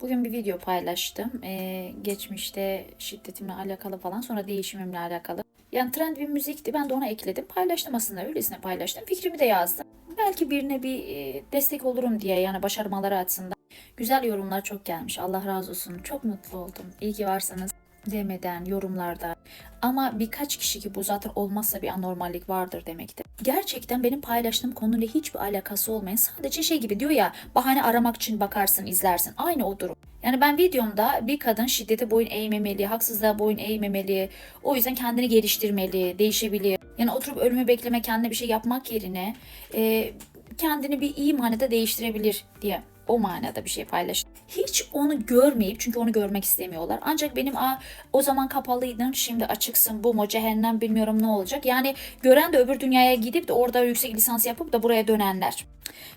Bugün bir video paylaştım. Ee, geçmişte şiddetimle alakalı falan sonra değişimimle alakalı. Yani trend bir müzikti. Ben de ona ekledim. Paylaştım aslında. Öylesine paylaştım. Fikrimi de yazdım. Belki birine bir e, destek olurum diye yani başarmaları açısından. Güzel yorumlar çok gelmiş. Allah razı olsun. Çok mutlu oldum. İyi ki varsanız demeden, yorumlarda. Ama birkaç kişi ki bu zaten olmazsa bir anormallik vardır demektir. Gerçekten benim paylaştığım konuyla hiçbir alakası olmayan sadece şey gibi diyor ya bahane aramak için bakarsın izlersin. Aynı o durum. Yani ben videomda bir kadın şiddete boyun eğmemeli, haksızlığa boyun eğmemeli, o yüzden kendini geliştirmeli, değişebilir. Yani oturup ölümü bekleme, kendine bir şey yapmak yerine e, kendini bir iyi manada değiştirebilir diye o manada bir şey paylaştım. Hiç onu görmeyip çünkü onu görmek istemiyorlar. Ancak benim Aa, o zaman kapalıydın şimdi açıksın bu mu cehennem bilmiyorum ne olacak. Yani gören de öbür dünyaya gidip de orada yüksek lisans yapıp da buraya dönenler.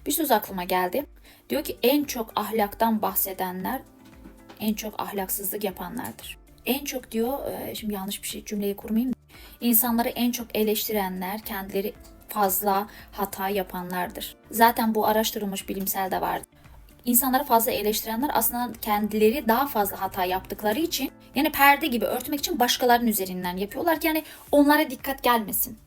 Bir söz aklıma geldi. Diyor ki en çok ahlaktan bahsedenler en çok ahlaksızlık yapanlardır. En çok diyor, şimdi yanlış bir şey cümleyi kurmayayım. İnsanları en çok eleştirenler kendileri fazla hata yapanlardır. Zaten bu araştırılmış bilimsel de vardı. İnsanları fazla eleştirenler aslında kendileri daha fazla hata yaptıkları için yani perde gibi örtmek için başkalarının üzerinden yapıyorlar ki yani onlara dikkat gelmesin.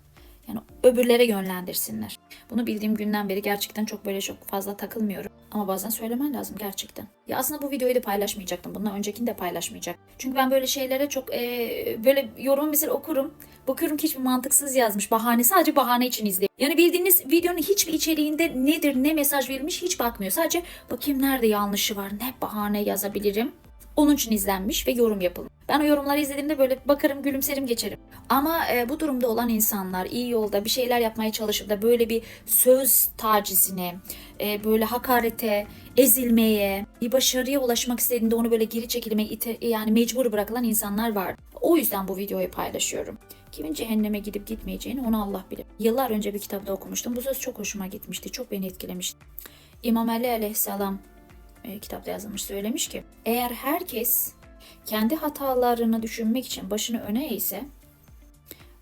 Yani öbürlere yönlendirsinler. Bunu bildiğim günden beri gerçekten çok böyle çok fazla takılmıyorum. Ama bazen söylemen lazım gerçekten. Ya aslında bu videoyu da paylaşmayacaktım. Bundan öncekini de paylaşmayacak. Çünkü ben böyle şeylere çok eee, böyle yorum mesela okurum. Bakıyorum ki hiçbir mantıksız yazmış. Bahane sadece bahane için izliyor. Yani bildiğiniz videonun hiçbir içeriğinde nedir ne mesaj verilmiş hiç bakmıyor. Sadece bakayım nerede yanlışı var ne bahane yazabilirim. Onun için izlenmiş ve yorum yapılmış. Ben o yorumları izlediğimde böyle bakarım, gülümserim, geçerim. Ama e, bu durumda olan insanlar iyi yolda bir şeyler yapmaya çalışıp da böyle bir söz tacizine, e, böyle hakarete, ezilmeye, bir başarıya ulaşmak istediğinde onu böyle geri çekilmeye yani mecbur bırakılan insanlar var. O yüzden bu videoyu paylaşıyorum. Kimin cehenneme gidip gitmeyeceğini onu Allah bilir. Yıllar önce bir kitapta okumuştum. Bu söz çok hoşuma gitmişti. Çok beni etkilemişti. İmam Ali aleyhisselam e, kitapta yazılmış söylemiş ki eğer herkes kendi hatalarını düşünmek için başını öne eğse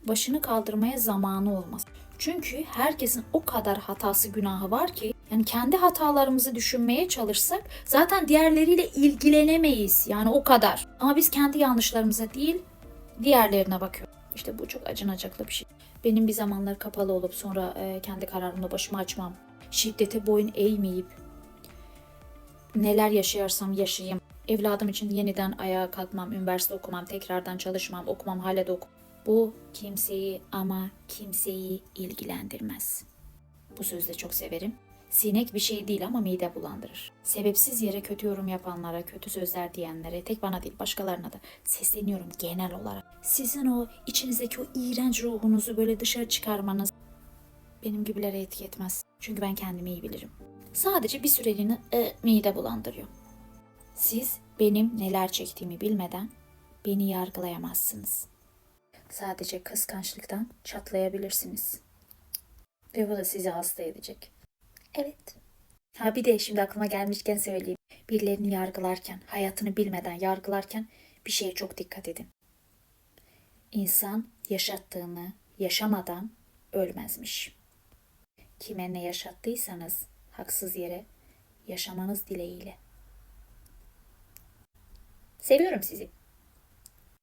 başını kaldırmaya zamanı olmaz. Çünkü herkesin o kadar hatası günahı var ki yani kendi hatalarımızı düşünmeye çalışsak zaten diğerleriyle ilgilenemeyiz. Yani o kadar. Ama biz kendi yanlışlarımıza değil diğerlerine bakıyoruz. İşte bu çok acınacaklı bir şey. Benim bir zamanlar kapalı olup sonra e, kendi kararımla başımı açmam. Şiddete boyun eğmeyip neler yaşayarsam yaşayayım. Evladım için yeniden ayağa kalkmam, üniversite okumam, tekrardan çalışmam, okumam, hala da okum. Bu kimseyi ama kimseyi ilgilendirmez. Bu sözü de çok severim. Sinek bir şey değil ama mide bulandırır. Sebepsiz yere kötü yorum yapanlara, kötü sözler diyenlere, tek bana değil başkalarına da sesleniyorum genel olarak. Sizin o içinizdeki o iğrenç ruhunuzu böyle dışarı çıkarmanız benim gibilere etki etmez. Çünkü ben kendimi iyi bilirim. Sadece bir süreliğine e, mide bulandırıyor. Siz benim neler çektiğimi bilmeden beni yargılayamazsınız. Sadece kıskançlıktan çatlayabilirsiniz. Ve bu da sizi hasta edecek. Evet. Ha bir de şimdi aklıma gelmişken söyleyeyim. Birilerini yargılarken, hayatını bilmeden yargılarken bir şeye çok dikkat edin. İnsan yaşattığını yaşamadan ölmezmiş. Kime ne yaşattıysanız haksız yere yaşamanız dileğiyle. Seviyorum sizi.